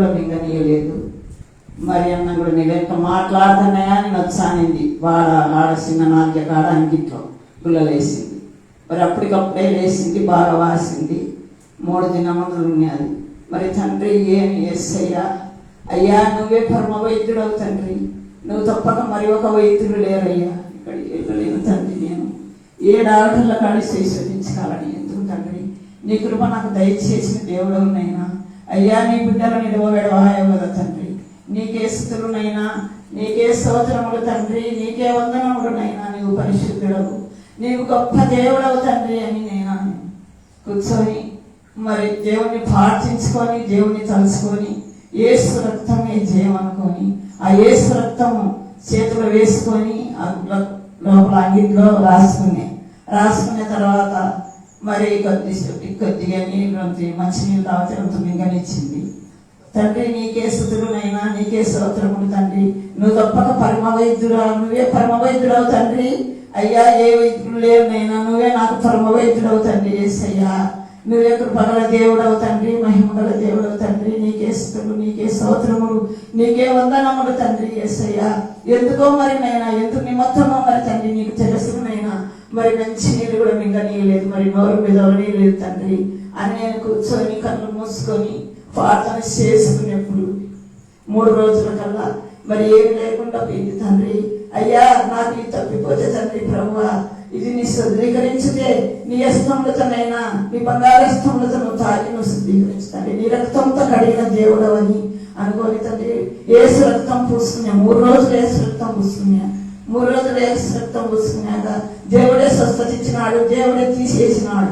కూడా మింగనీయలేదు మరి అన్న కూడా నేను ఎంత మాట్లాడుతున్నాయా అని నచ్చానింది వాడ ఆడ చిన్న నాట్య కాడ అంగిట్లో గుల్లలేసింది. మరి అప్పటికప్పుడే లేచింది బాగా వాసింది. మూడు దినములు ఉన్నది మరి తండ్రి ఏమి? ఎస్సయ్యా అయ్యా. నువ్వే పరమ వైద్యుడవు తండ్రి. నువ్వు తప్పక మరి ఒక వైద్యుడు లేరయ్యా. ఇక్కడికి వెళ్ళలేను తండ్రి నేను. ఏ డాక్టర్ల కాడి శేషించాలని ఎందుకు తండ్రి? నీ కృప నాకు దయచేసిన దేవుడు నైనా అయ్యా నీ బిడ్డలు నిలవబెడవాయో కదా తండ్రి. నీకే స్థుతులునైనా నీకే స్తోత్రములు తండ్రి. నీకే వందనములునైనా నీవు పరిశుద్ధుడవు. నీవు గొప్ప దేవుడవు తండ్రి అని నేను కూర్చొని మరి దేవుణ్ణి ప్రార్థించుకొని దేవుణ్ణి తలుచుకొని ఏసు రక్తమే జయం అనుకొని ఆ ఏసు రక్తము చేతులు వేసుకొని ఆ లోపల అంగిట్లో రాసుకునే రాసుకున్న తర్వాత మరి కొద్ది కొద్దిగా నీళ్ళు మంచి నీళ్ళు తాగితే అంత మింగనిచ్చింది. తండ్రి నీకే స్థుతులునైనా నీకే స్తోత్రములు తండ్రి. నువ్వు తప్పక పరమ వైద్యురా నువ్వే పరమవైద్యుడవు తండ్రి. అయ్యా ఏ వైద్యులు లేవునైనా నువ్వే నాకు పరమ వైద్యుడవు తండ్రి ఏసయ్యా. నువ్వే కృపగల దేవుడవు తండ్రి మహిమగల దేవుడవు తండ్రి. నీకే స్థుతులు నీకే స్తోత్రములు నీకే వందనములు తండ్రి ఏసయ్యా. ఎందుకో మరి నైనా ఎందుకు నిమత్తమో మరి తండ్రి నీకు తెలుసునైనా. మరి మంచి నీళ్ళు నీయలేదు మరి నోరు మీద లేదు తండ్రి అని నేను కూర్చొని కళ్ళు మూసుకొని ప్రార్థన చేసుకునేప్పుడు మూడు రోజుల కల్లా మరి ఏమి లేకుండా పోయింది తండ్రి. అయ్యా నాకు ఇది తప్పిపోతే తండ్రి ప్రభు ఇది నీ శుద్ధీకరించితే నీ అస్తములతోనైనా నీ బంగారు అస్తములతో నువ్వు తాగి నువ్వు శుద్ధీకరించుతండి నీ రక్తంతో కడిగిన దేవుడు అని అనుకోని తండ్రి. ఏసు రక్తం పూసుకున్నా మూడు రోజులు ఏసు రక్తం పూసుకున్నా మూడు రోజులు ఏసు రక్తం పూసుకున్నాక దేవుడే స్వస్థత ఇచ్చినాడు దేవుడే తీసేసినాడు.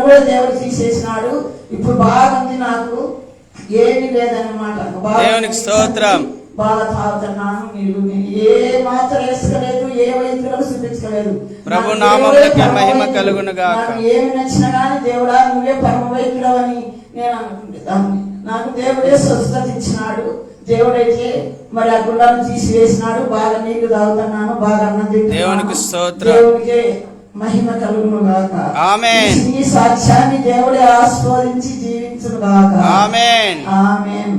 కూడా దేవుడు తీసేసినాడు. ఇప్పుడు బాగుంది నాకు ఏమీ లేదన్నమాట. బాగా దేవునికి స్తోత్రం. బాగా తాగుతున్నాను మీరు ఏ మాత్రం వేసుకోలేదు ఏ వైద్యులకు చూపించలేదు. ప్రభు పరమ మహిమ. కలుగును గాక. ఏమి నచ్చినా కానీ దేవుడా నువ్వే పరమ వైద్యుడు అని నేను అనుకుంటాను నాకు దేవుడే స్వస్థత ఇచ్చినాడు దేవుడైతే మరి ఆ గుండాను తీసివేసినాడు బాగా నీళ్ళు తాగుతున్నాను బాగా అన్నం. దేవునికి స్తోత్రం. దేవునికే మహిమ కలుగును గాక ఆమేన్. ఈ సాక్ష్యాన్ని దేవుడే ఆస్వాదించి జీవించును గాక ఆమేన్ ఆమేన్